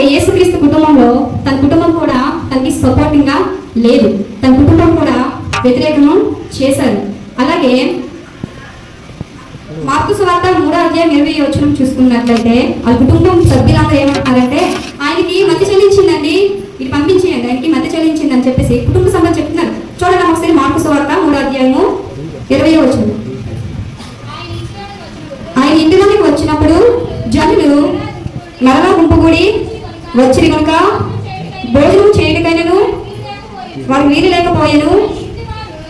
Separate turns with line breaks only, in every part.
అలాగే యేసుక్రీస్తు కుటుంబంలో తన కుటుంబం కూడా తనకి సపోర్టింగ్గా లేదు. తన కుటుంబం కూడా వ్యతిరేకము చేశారు. అలాగే మార్పు సువార్త మూడో అధ్యాయం ఇరవై వచ్చిన చూసుకున్నట్లయితే ఆ కుటుంబం సభ్యులంతా ఏమంటున్నారంటే ఆయనకి మధ్య చెల్లించిందండి ఇది పంపించేయండి ఆయనకి మధ్య చెల్లించిందని చెప్పేసి కుటుంబ సభ్యులు చెప్తున్నారు. చూడండి ఒకసారి మార్పు సువార్త మూడో అధ్యాయము ఇరవై వచ్చింది వచ్చిన కనుక భోజనం చేయటకైనను వారు వీలు లేకపోయాను.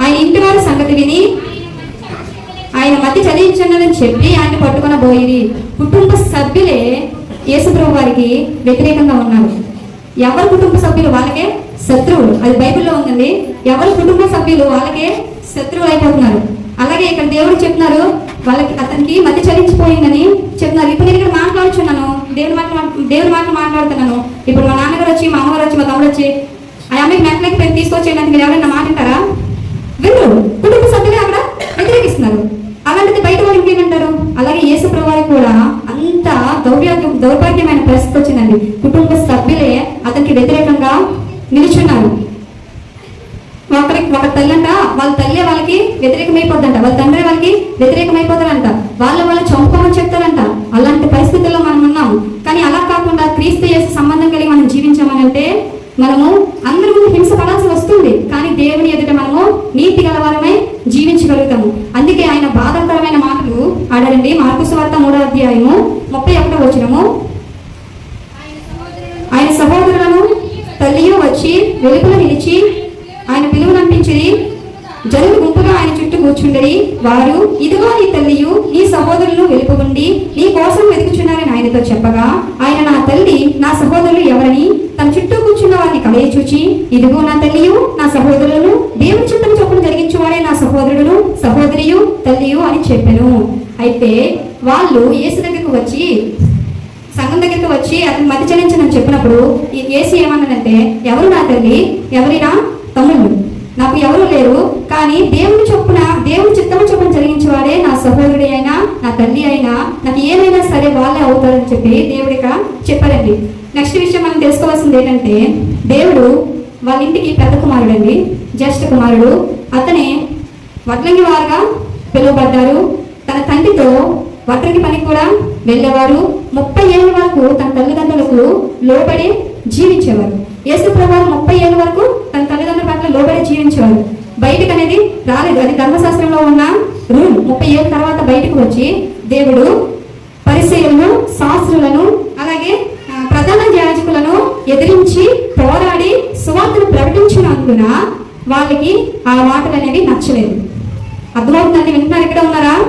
ఆయన ఇంటి వారి సంగతి విని ఆయన మధ్య చదివించండి చెప్పి ఆయన పట్టుకున్న పోయి కుటుంబ సభ్యులే యేసుప్రభు వారికి వ్యతిరేకంగా ఉన్నారు. ఎవరి కుటుంబ సభ్యులు? వాళ్ళకే శత్రువులు. అది బైబిల్లో ఉందండి. ఎవరి కుటుంబ సభ్యులు? వాళ్ళకే శత్రువులు అయిపోతున్నారు. అలాగే ఇక్కడ దేవుడు చెప్తున్నారు వాళ్ళకి అతనికి మధ్య చలించిపోయిందని చెప్తున్నారు. ఇప్పుడు నేను ఇక్కడ మాట్లాడుచున్నాను. దేవుని మాట దేవుని మాట మాట్లాడుతున్నాను. ఇప్పుడు మా నాన్నగారు వచ్చి మా అమ్మగారు వచ్చి మా తమ్ముడు వచ్చి ఆ అమ్మాయికి మెట్లకి పెట్టి తీసుకొచ్చేయడానికి మీరు ఎవరైనా మాట్లాడతారా వింటారా? వినరు కుటుంబ సభ్యులే అక్కడ వ్యతిరేకిస్తున్నారు. అలాంటిది బయట వాళ్ళు ఇంకేమంటారు అలాగే యేసు ప్రభావి కూడా అంత దౌర్భాగ్యం దౌర్భాగ్యమైన పరిస్థితి వచ్చిందండి. కుటుంబ సభ్యులే అతనికి వ్యతిరేకంగా నిలుచున్నారు. ఒకరికి ఒక తల్లి అంట వాళ్ళ తల్లి వాళ్ళకి వ్యతిరేకమైపోద్దంట. వాళ్ళ తండ్రి వాళ్ళకి వ్యతిరేకమైపోతారంట. వాళ్ళ వాళ్ళు చంపుకోమని చెప్తారంట అలాంటి పరిస్థితుల్లో మనం ఉన్నాం కానీ అలా కాకుండా క్రీస్తు చేసే సంబంధం కలిగి మనం జీవించామనంటే మనము అందరి ముందు హింస పడాల్సి వస్తుంది కానీ దేవుని ఎదుట మనము నీతి గలవారమై జీవించగలుగుతాము అందుకే ఆయన బాధాకరమైన మాటలు ఆడారండి. మార్పు వార్త మూడో అధ్యాయము ముప్పై ఒకటో వచనము. ఆయన సహోదరులను తల్లియు వచ్చి వెలుపుల నిలిచి ఆయన పిలువనంపించిరి జనులు గుంపుగా ఆయన చుట్టూ కూర్చుండరి. వారు ఇదిగో నీ తల్లియు నీ సహోదరులు వెలుపుగుండి నీ కోసం వెతుకుచున్నారని ఆయనతో చెప్పగా ఆయన నా తల్లి నా సహోదరులు ఎవరని తన చుట్టూ కూర్చున్న వారిని కలయ చూచి ఇదిగో నా తల్లియు నా సహోదరులను దేవుని నా సహోదరియు తల్లియు అని చెప్పాను. అయితే వాళ్ళు యేసు దగ్గరకు వచ్చి సంఘం దగ్గరికి వచ్చి అతను మతి చెల్లించనని చెప్పినప్పుడు ఈ ఏసీ ఏమన్నాడంటే ఎవరు నా తల్లి? ఎవరినా తమ్ముళ్ళు? నాకు ఎవరు లేరు కానీ దేవుని చొప్పున దేవుని చిత్తము చొప్పున జరిగించేవాడే నా సహోదరుడి అయినా నా తల్లి అయినా నాకు ఏమైనా సరే వాళ్ళే అవుతారని చెప్పి దేవుడు ఇక్కడ చెప్పారండి నెక్స్ట్ విషయం మనం తెలుసుకోవాల్సింది ఏంటంటే దేవుడు వాళ్ళ ఇంటికి పెద్ద కుమారుడు అండి జ్యేష్ఠ కుమారుడు. అతనే వడ్లంగి వారుగా పిలువబడ్డారు. తన తండ్రితో వడ్రంగి పని కూడా వెళ్ళేవారు. ముప్పై ఏళ్ళ వరకు తన తల్లిదండ్రులకు లోబడి జీవించేవారు. యేసు ప్రభావం ముప్పై ఏళ్ళ వరకు తన తల్లిదండ్రుల పట్ల లోబడి జీవించేవారు. బయటకు అనేది రాలేదు. అది ధర్మశాస్త్రంలో ఉన్న రూల్. ముప్పై ఏళ్ళ తర్వాత బయటకు వచ్చి దేవుడు పరిశీలను శాస్త్రులను అలాగే ప్రధాన యాజకులను ఎదిరించి పోరాడి సువార్తను ప్రకటించినందున వాళ్ళకి ఆ మాటలు అనేవి నచ్చలేదు. అర్థమవుతుందండి? వింటున్నారు? ఇక్కడ ఉన్నారా?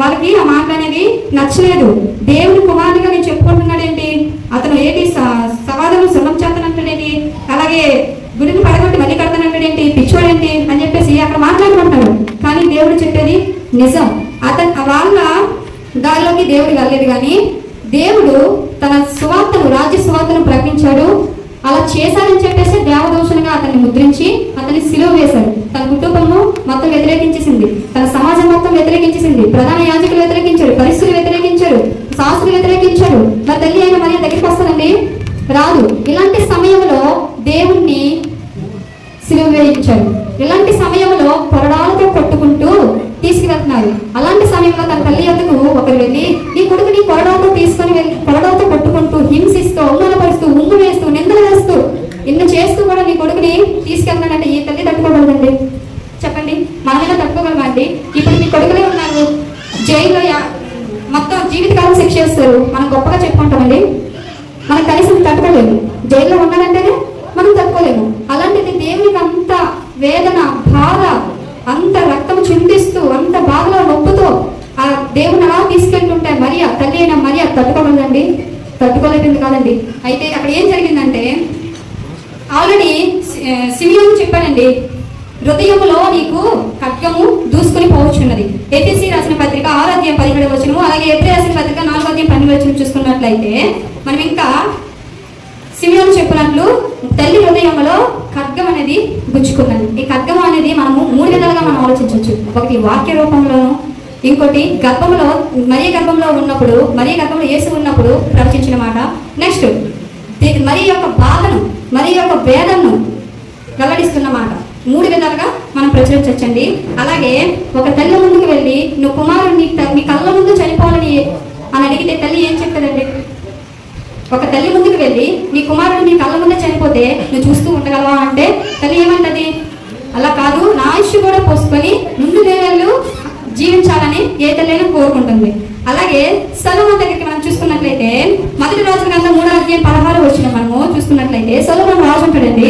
వాళ్ళకి ఆ మాట అనేది నచ్చలేదు. దేవుని కుమారుడిగా నేను చెప్పుకుంటున్నాడు ఏంటి అతను ఏంటి స- సమాధానం సున్నం చేస్తానంటాడేంటి? అలాగే గుడిని పడగొట్టి మళ్ళీ కడతానంటాడేంటి? పిచ్చోడేంటి? అని చెప్పేసి అక్కడ మాట్లాడుకుంటాడు. కానీ దేవుడు చెప్పేది నిజం. అతను వాళ్ళ దారిలోకి దేవుడు వెళ్ళలేదు కానీ దేవుడు తన సువార్తను రాజ్య సువార్తను ప్రకటించాడు. అలా చేశారని చెప్పేసి దేవదోషునిగా అతన్ని ముద్రించి అతన్ని సిలువ వేశాడు. తనకు వ్యతిరేకించేసింది ప్రధాన యాజకులు వ్యతిరేకించారు పరిస్థితులు వ్యతిరేకించారు శాస్త్రులు వ్యతిరేకించారు. నా తల్లి అయిన మరి దగ్గరికి వస్తానండి? రాదు. ఇలాంటి సమయంలో దేవుణ్ణి సిలువ వేయించారు ఇలాంటి సమయంలో కొరడాలతో కొట్టుకుంటూ తీసుకువెళ్తున్నారు. అలాంటి సమయంలో తన తల్లి ఎందుకు ఒకరు వెళ్ళి నీ కొడుకుని పొరడాలతో తీసుకొని వెళ్ళి కొరడాలతో కొట్టుకుంటూ హింసిస్తూ అవమానపడి వేదన బాధ అంత రక్తం చిందిస్తూ అంత బాధలో నొప్పుతో ఆ దేవుని అలా తీసుకెళ్తుంటే మరి ఆ తల్లి అయిన మరి అది తట్టుకోగలదండి? తట్టుకోలేపింది కాదండి. అయితే అక్కడ ఏం జరిగిందంటే ఆల్రెడీ సిమియోన్ చెప్పానండి హృదయములో నీకు ఖడ్గము దూసుకుని పోవచ్చున్నది. ఏపీసీ రాసిన పత్రిక ఆరు అధ్యాయం పదిహేడు వచనము అలాగే ఏప్రిల్ రాసిన పత్రిక నాలుగు అధ్యాయం పన్నెండు వచనం చూసుకున్నట్లయితే మనం ఇంకా సిమియోను చెప్పినట్లు తల్లి హృదయంలో ఖడ్గం అనేది గుచ్చుకున్నది ఈ ఖడ్గం అనేది మనము మూడు విధాలుగా మనం ఆలోచించవచ్చు. ఒకటి వాక్య రూపంలోను ఇంకోటి గర్భంలో మరియ గర్భంలో ఉన్నప్పుడు మరియ గర్భంలో యేసు ఉన్నప్పుడు ప్రవచించిన మాట. నెక్స్ట్ మరి యొక్క బాధను మరి యొక్క వేదనను వెల్లడిస్తున్న మాట. మూడు విధాలుగా మనం ప్రచురించవచ్చండి. అలాగే ఒక తల్లి ముందుకు వెళ్ళి నువ్వు కుమారుడిని త- నీ కళ్ళ ముందు చనిపోవాలని అని అడిగితే తల్లి ఏం చెప్తుందండి? ఒక తల్లి ముందుకు వెళ్ళి నీ కుమారుడు నీ కళ్ళ ముందే చనిపోతే నువ్వు చూస్తూ ఉండగలవా? అంటే తల్లి ఏమంటుంది? పోసుకొని ముందు నేలలు జీవించాలని ఏ తల్లైనా కోరుకుంటుంది. అలాగే సలోమన్ దగ్గరికి మనం చూసుకున్నట్లయితే మొదటి రోజు కన్నా మూడో అధ్యాయం పదహారు వచ్చిన మనము చూసుకున్నట్లయితే సలోమన్ రాజు ఉంటాడండి.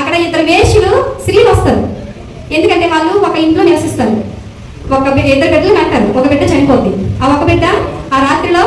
అక్కడ ఇద్దరు వేషులు స్త్రీలు వస్తారు ఎందుకంటే వాళ్ళు ఒక ఇంట్లో నివసిస్తారు. ఒక ఇద్దరు బిడ్డలు కంటారు ఒక బిడ్డ చనిపోద్ది. ఆ ఒక బిడ్డ ఆ రాత్రిలో